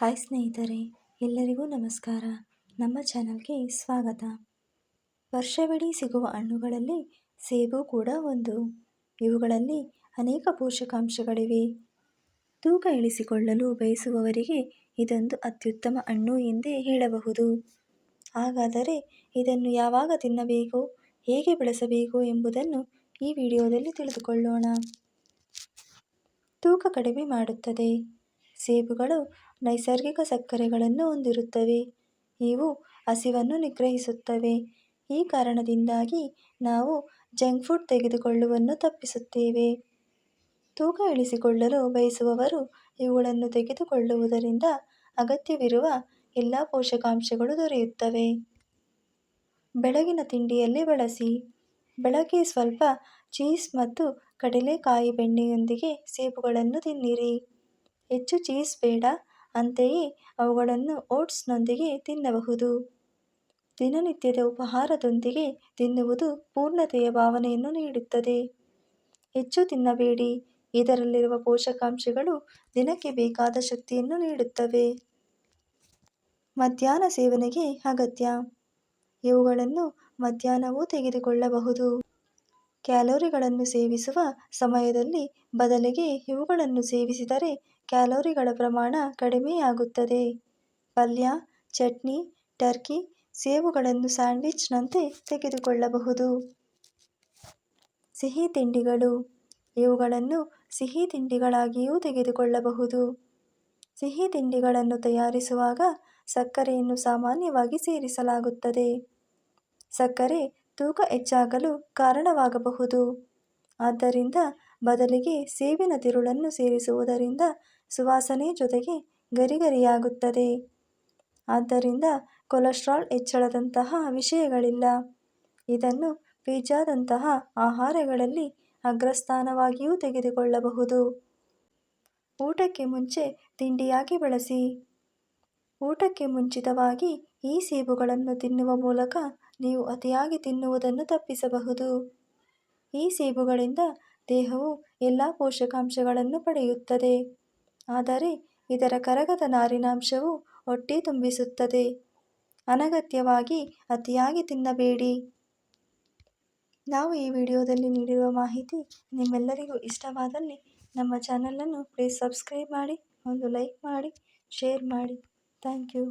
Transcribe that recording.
Hi ಸ್ನೇಹಿತರೆ, ಎಲ್ಲರಿಗೂ ನಮಸ್ಕಾರ. ನಮ್ಮ ಚಾನಲ್ಗೆ ಸ್ವಾಗತ. ವರ್ಷವಿಡೀ ಸಿಗುವ ಹಣ್ಣುಗಳಲ್ಲಿ ಸೇಬು ಕೂಡ ಒಂದು. ಇವುಗಳಲ್ಲಿ ಅನೇಕ ಪೋಷಕಾಂಶಗಳಿವೆ. ತೂಕ ಇಳಿಸಿಕೊಳ್ಳಲು ಬಯಸುವವರಿಗೆ ಇದೊಂದು ಅತ್ಯುತ್ತಮ ಹಣ್ಣು ಎಂದೇ ಹೇಳಬಹುದು. ಹಾಗಾದರೆ ಇದನ್ನು ಯಾವಾಗ ತಿನ್ನಬೇಕು, ಹೇಗೆ ಬೆಳೆಸಬೇಕು ಎಂಬುದನ್ನು ಈ ವಿಡಿಯೋದಲ್ಲಿ ತಿಳಿದುಕೊಳ್ಳೋಣ. ತೂಕ ಕಡಿಮೆ ಮಾಡುತ್ತದೆ. ಸೇಬುಗಳು ನೈಸರ್ಗಿಕ ಸಕ್ಕರೆಗಳನ್ನು ಹೊಂದಿರುತ್ತವೆ. ಇವು ಹಸಿವನ್ನು ನಿಗ್ರಹಿಸುತ್ತವೆ. ಈ ಕಾರಣದಿಂದಾಗಿ ನಾವು ಜಂಕ್ ಫುಡ್ ತೆಗೆದುಕೊಳ್ಳುವನ್ನು ತಪ್ಪಿಸುತ್ತೇವೆ. ತೂಕ ಇಳಿಸಿಕೊಳ್ಳಲು ಬಯಸುವವರು ಇವುಗಳನ್ನು ತೆಗೆದುಕೊಳ್ಳುವುದರಿಂದ ಅಗತ್ಯವಿರುವ ಎಲ್ಲ ಪೋಷಕಾಂಶಗಳು ದೊರೆಯುತ್ತವೆ. ಬೆಳಗಿನ ತಿಂಡಿಯಲ್ಲಿ ಬಳಸಿ. ಬೆಳಗ್ಗೆ ಸ್ವಲ್ಪ ಚೀಸ್ ಮತ್ತು ಕಡಲೆಕಾಯಿ ಬೆಣ್ಣೆಯೊಂದಿಗೆ ಸೇಬುಗಳನ್ನು ತಿನ್ನಿರಿ. ಹೆಚ್ಚು ಚೀಸ್ ಬೇಡ. ಅಂತೆಯೇ ಅವುಗಳನ್ನು ಓಟ್ಸ್ನೊಂದಿಗೆ ತಿನ್ನಬಹುದು. ದಿನನಿತ್ಯದ ಉಪಹಾರದೊಂದಿಗೆ ತಿನ್ನುವುದು ಪೂರ್ಣತೆಯ ಭಾವನೆಯನ್ನು ನೀಡುತ್ತದೆ. ಹೆಚ್ಚು ತಿನ್ನಬೇಡಿ. ಇದರಲ್ಲಿರುವ ಪೋಷಕಾಂಶಗಳು ದಿನಕ್ಕೆ ಬೇಕಾದ ಶಕ್ತಿಯನ್ನು ನೀಡುತ್ತವೆ. ಮಧ್ಯಾಹ್ನ ಸೇವನೆಗೆ ಅಗತ್ಯ. ಇವುಗಳನ್ನು ಮಧ್ಯಾಹ್ನವೂ ತೆಗೆದುಕೊಳ್ಳಬಹುದು. ಕ್ಯಾಲೋರಿಗಳನ್ನು ಸೇವಿಸುವ ಸಮಯದಲ್ಲಿ ಬದಲಿಗೆ ಇವುಗಳನ್ನು ಸೇವಿಸಿದರೆ ಕ್ಯಾಲೋರಿಗಳ ಪ್ರಮಾಣ ಕಡಿಮೆಯಾಗುತ್ತದೆ. ಪಲ್ಯ, ಚಟ್ನಿ, ಟರ್ಕಿ ಸೇಬುಗಳನ್ನು ಸ್ಯಾಂಡ್ವಿಚ್ನಂತೆ ತೆಗೆದುಕೊಳ್ಳಬಹುದು. ಸಿಹಿ ತಿಂಡಿಗಳು. ಇವುಗಳನ್ನು ಸಿಹಿ ತಿಂಡಿಗಳಾಗಿಯೂ ತೆಗೆದುಕೊಳ್ಳಬಹುದು. ಸಿಹಿ ತಿಂಡಿಗಳನ್ನು ತಯಾರಿಸುವಾಗ ಸಕ್ಕರೆಯನ್ನು ಸಾಮಾನ್ಯವಾಗಿ ಸೇರಿಸಲಾಗುತ್ತದೆ. ಸಕ್ಕರೆ ತೂಕ ಹೆಚ್ಚಾಗಲು ಕಾರಣವಾಗಬಹುದು. ಆದ್ದರಿಂದ ಬದಲಿಗೆ ಸೇಬಿನ ತಿರುಳನ್ನು ಸೇರಿಸುವುದರಿಂದ ಸುವಾಸನೆ ಜೊತೆಗೆ ಗರಿಗರಿಯಾಗುತ್ತದೆ. ಆದ್ದರಿಂದ ಕೊಲೆಸ್ಟ್ರಾಲ್ ಹೆಚ್ಚಳದಂತಹ ವಿಷಯಗಳಿಲ್ಲ. ಇದನ್ನು ಪಿಜ್ಜಾದಂತಹ ಆಹಾರಗಳಲ್ಲಿ ಅಗ್ರಸ್ಥಾನವಾಗಿಯೂ ತೆಗೆದುಕೊಳ್ಳಬಹುದು. ಊಟಕ್ಕೆ ಮುಂಚೆ ತಿಂಡಿಯಾಗಿ ಬಳಸಿ. ಊಟಕ್ಕೆ ಮುಂಚಿತವಾಗಿ ಈ ಸೇಬುಗಳನ್ನು ತಿನ್ನುವ ಮೂಲಕ ನೀವು ಅತಿಯಾಗಿ ತಿನ್ನುವುದನ್ನು ತಪ್ಪಿಸಬಹುದು. ಈ ಸೇಬುಗಳಿಂದ ದೇಹವು ಎಲ್ಲ ಪೋಷಕಾಂಶಗಳನ್ನು ಪಡೆಯುತ್ತದೆ. ಆದರೆ ಇದರ ಕರಗದ ನಾರಿನಾಂಶವು ಹೊಟ್ಟೆ ತುಂಬಿಸುತ್ತದೆ. ಅನಗತ್ಯವಾಗಿ ಅತಿಯಾಗಿ ತಿನ್ನಬೇಡಿ. ನಾವು ಈ ವಿಡಿಯೋದಲ್ಲಿ ನೀಡಿರುವ ಮಾಹಿತಿ ನಿಮ್ಮೆಲ್ಲರಿಗೂ ಇಷ್ಟವಾದಲ್ಲಿ ನಮ್ಮ ಚಾನಲನ್ನು ಪ್ಲೀಸ್ ಸಬ್ಸ್ಕ್ರೈಬ್ ಮಾಡಿ, ಒಂದು ಲೈಕ್ ಮಾಡಿ ಶೇರ್ ಮಾಡಿ. Thank you